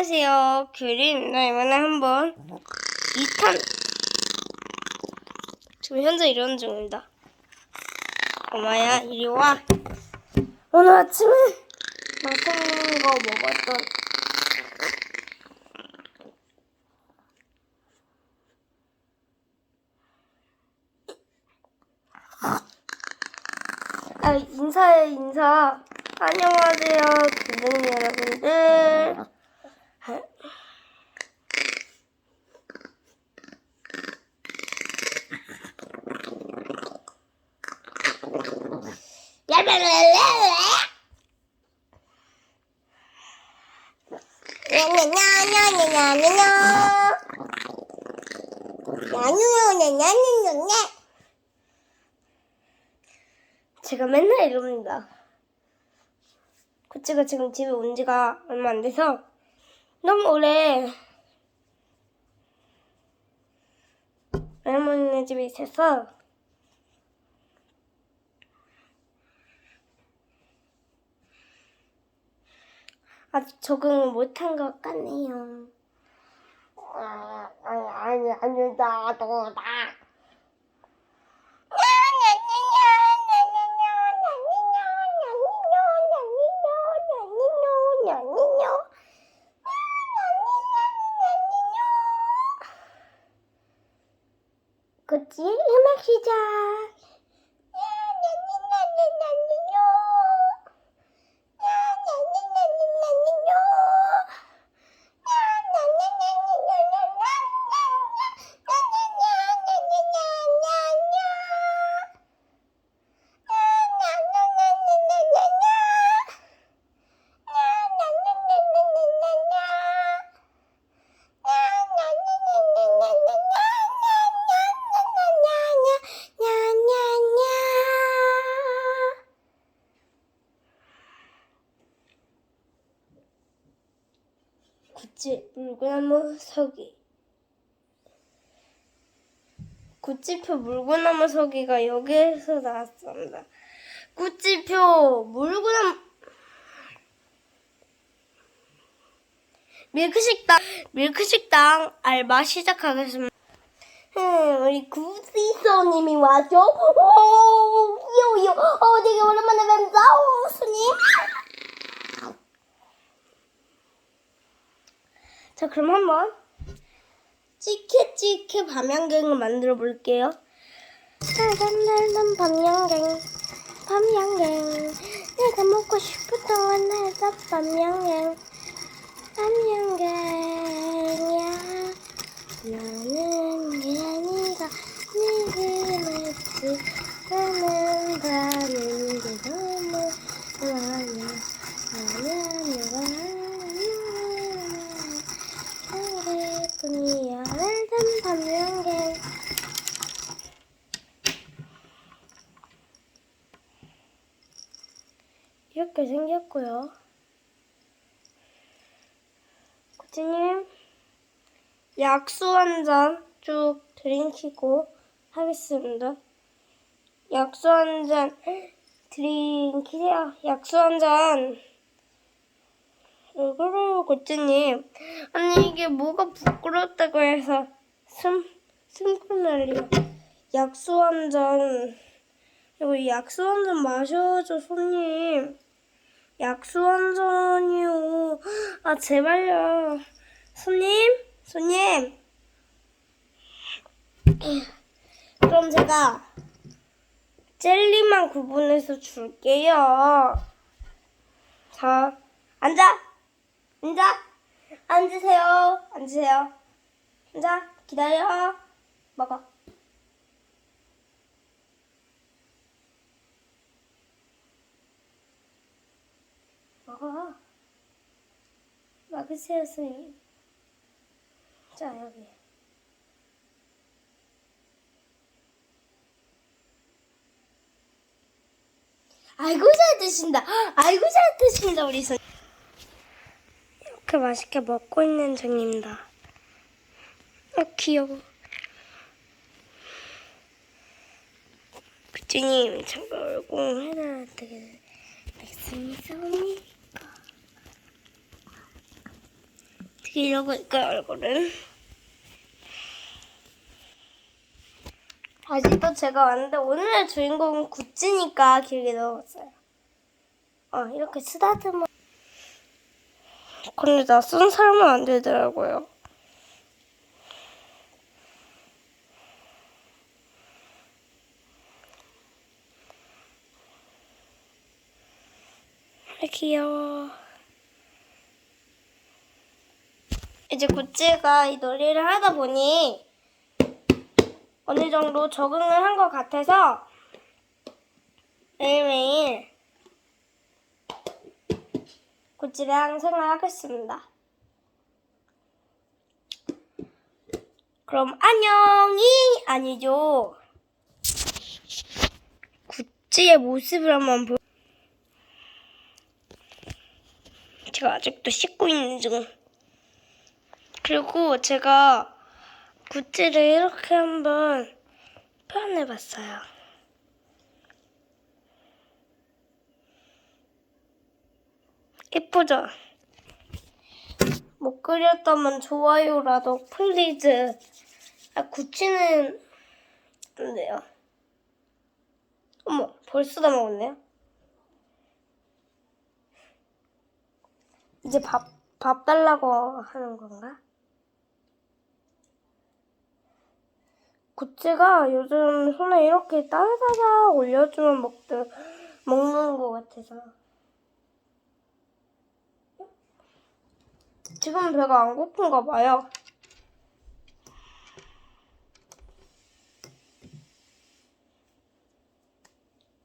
안녕하세요. 규리입니다. 이번에 한번 2탄 지금 현재 이런 중입니다. 엄마야 이리 와. 오늘 아침에 맛있는 거 먹었던 아 인사해 인사. 안녕하세요, 선생님 여러분들. 제가 맨날 이럽니다. 구찌가 지금 집에 온 지가 얼마 안 돼서 너무 오래 할머니네 집에 있어서 아직 적응을 못한 것 같네요. 아니, 아니, 아니, 나도, 나. 그치? 음악 시작. 구찌 물구나무 서기 구찌표 물구나무 서기가 여기에서 나왔습니다. 구찌표 물구나무 밀크식당 밀크식당 알바 시작하겠습니다. 음, 우리 구시소님이 와죠? 오, 요요, 어, 되게 오랜만에 뵙다, 오, 손님. 자, 그럼 한번 찌케찌케 밤양갱을 만들어 볼게요. 달달달달 밤양갱, 밤양갱. 내가 먹고 싶었던 날다 밤양갱, 밤양갱이야. 나는 게 아니라 네게 맞지. 나는 가는데 너무 좋아요. 나는 너와 뿐이야 날던 밤양갱 이렇게 생겼고요 고치님 약수 한 잔 쭉 드링키고 하겠습니다 약수 한 잔 드링키세요 약수 한잔 왜 그래요, 고찌님? 아니, 이게 뭐가 부끄럽다고 해서 숨, 숨고 난리야. 약수 한 잔. 이 약수 한 잔 마셔줘, 손님. 약수 한 잔이요. 아, 제발요. 손님? 손님? 그럼 제가 젤리만 구분해서 줄게요. 자, 앉아! 앉아! 앉으세요. 앉으세요. 앉아. 기다려. 먹어. 먹어. 먹으세요, 선생님. 자, 여기. 아이고 잘 드신다. 아이고 잘 드신다 우리 선. 이렇게 맛있게 먹고 있는 중입니다. 아 귀여워. 그치님 잠깐 얼굴 해놔야 되겠습니다. 어떻게 이러고 있까요, 얼굴은? 아직도 제가 왔는데 오늘의 주인공은 구찌니까 길게 넣었어요. 어, 이렇게 쓰다듬어. 근데 낯선 사람은 안 되더라고요. 아, 귀여워. 이제 구찌가 이 놀이를 하다 보니 어느 정도 적응을 한 것 같아서 매일매일 구찌랑 생활하겠습니다. 그럼 안녕이 아니죠. 구찌의 모습을 한번 보. 제가 아직도 씻고 있는 중. 그리고 제가 구찌를 이렇게 한번 표현해봤어요. 예쁘죠? 못 그렸다면 좋아요라도 플리즈. 아, 구찌는 안 돼요. 어머, 벌써 다 먹었네요. 이제 밥, 밥 달라고 하는 건가? 구찌가 요즘 손에 이렇게 따다닥 올려주면 먹듯 먹는 것 같아서. 지금 배가 안 고픈가 봐요.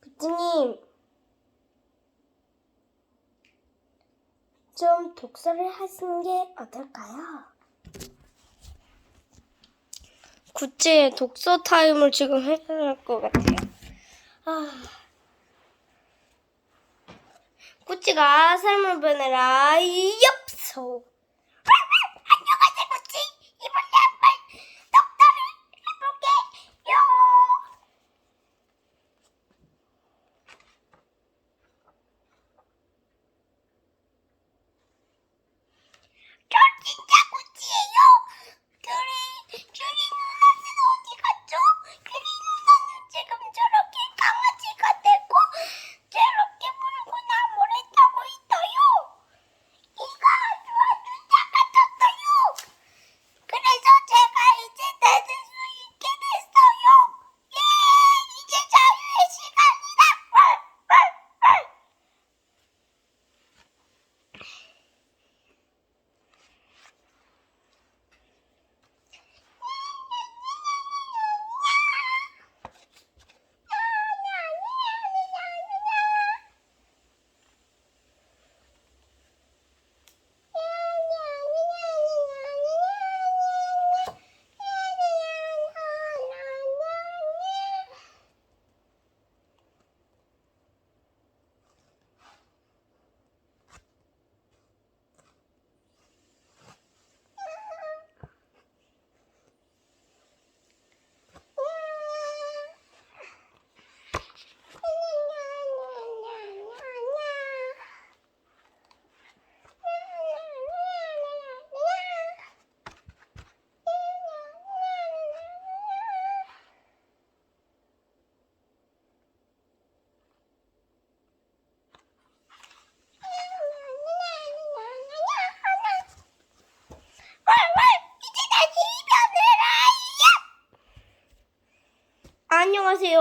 구찌님, 좀 독서를 하시는 게 어떨까요? 구찌의 독서 타임을 지금 해야 할 것 같아요. 아. 구찌가 삶을 보내라 엽소.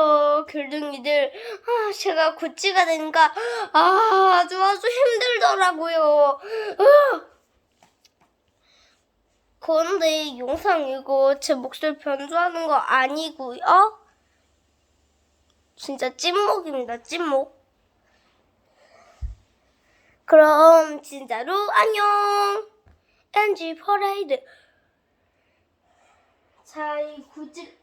안녕하세요, 글둥이들. 아, 제가 구찌가 되니까 아, 아주 아주 힘들더라고요. 으. 그런데 이 영상 이거 제 목소리 변조하는 거 아니고요. 진짜 찐목입니다, 찐목. 그럼 진짜로 안녕. NG 퍼레이드. 자, 이 구찌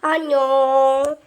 안녕.